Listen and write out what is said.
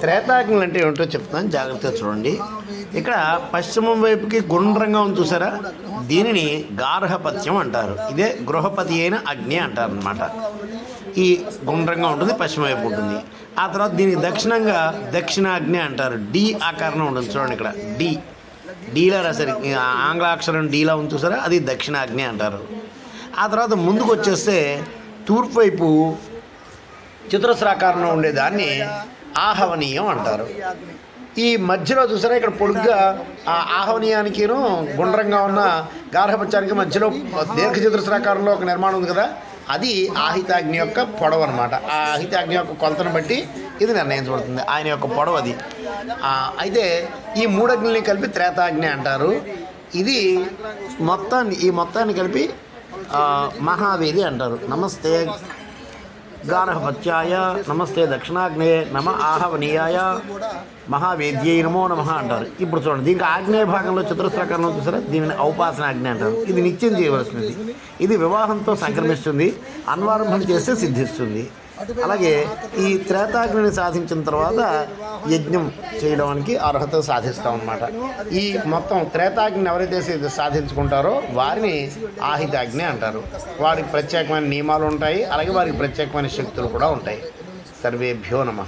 త్రేతాగ్నులు అంటే ఏమిటో చెప్తాను జాగ్రత్తగా చూడండి. ఇక్కడ పశ్చిమం వైపుకి గుండ్రంగా ఉంది చూసారా? దీనిని గార్హపత్యం అంటారు. ఇదే గృహపతి అయిన అగ్ని అంటారు అనమాట ఈ గుండ్రంగా ఉంటుంది పశ్చిమ వైపు ఉంటుంది. ఆ తర్వాత దీనికి దక్షిణంగా దక్షిణాగ్ని అంటారు. డి ఆకారం ఉంటుంది చూడండి ఇక్కడ. డి. డీలా రాశారు. ఆంగ్ల అక్షరం డీలా ఉంది చూసారా? అది దక్షిణాగ్ని అంటారు. ఆ తర్వాత ముందుకు వచ్చేస్తే తూర్పు వైపు చతురస్రాకారంలో ఉండేదాన్ని ఆహవనీయం అంటారు. ఈ మధ్యలో చూసారా ఇక్కడ పొడుగ్గా ఆ ఆహవనీయానికిను గుండ్రంగా ఉన్న గార్హపత్యానికి మధ్యలో దీర్ఘ చతురస్రాకారంలో ఒక నిర్మాణం ఉంది కదా అది ఆహితాగ్ని యొక్క పొడవు అనమాట ఆ ఆహితాగ్ని యొక్క కొలతను బట్టి ఇది నిర్ణయించబడుతుంది. ఆయన యొక్క పొడవు అది. అయితే ఈ మూడు కలిపి త్రేతాగ్ని అంటారు. ఇది మొత్తాన్ని ఈ మొత్తాన్ని కలిపి మహావేది అంటారు. నమస్తే. గానహపత్యాయ నమస్తే దక్షిణాగ్నేయ నమ ఆహవనీయాయ మహావేద్యై నమో నమ అంటారు. ఇప్పుడు చూడండి దీనికి ఆగ్నేయ భాగంలో చతురస్రాకారంలో చూసారా? దీనిని ఔపాసన ఆజ్ఞ అంటారు. ఇది నిత్యం చేయవలసినది. ఇది వివాహంతో సంక్రమిస్తుంది. అన్వారంభం చేస్తే సిద్ధిస్తుంది. అలాగే ఈ త్రేతాగ్నిని సాధించిన తర్వాత యజ్ఞం చేయడానికి అర్హత సాధిస్తాం అన్నమాట. ఈ మొత్తం త్రేతాగ్ని ఎవరైతే సాధించుకుంటారో వారిని ఆహితాగ్ని అంటారు. వారికి ప్రత్యేకమైన నియమాలు ఉంటాయి అలాగే వారికి ప్రత్యేకమైన శక్తులు కూడా ఉంటాయి. సర్వేభ్యో నమ.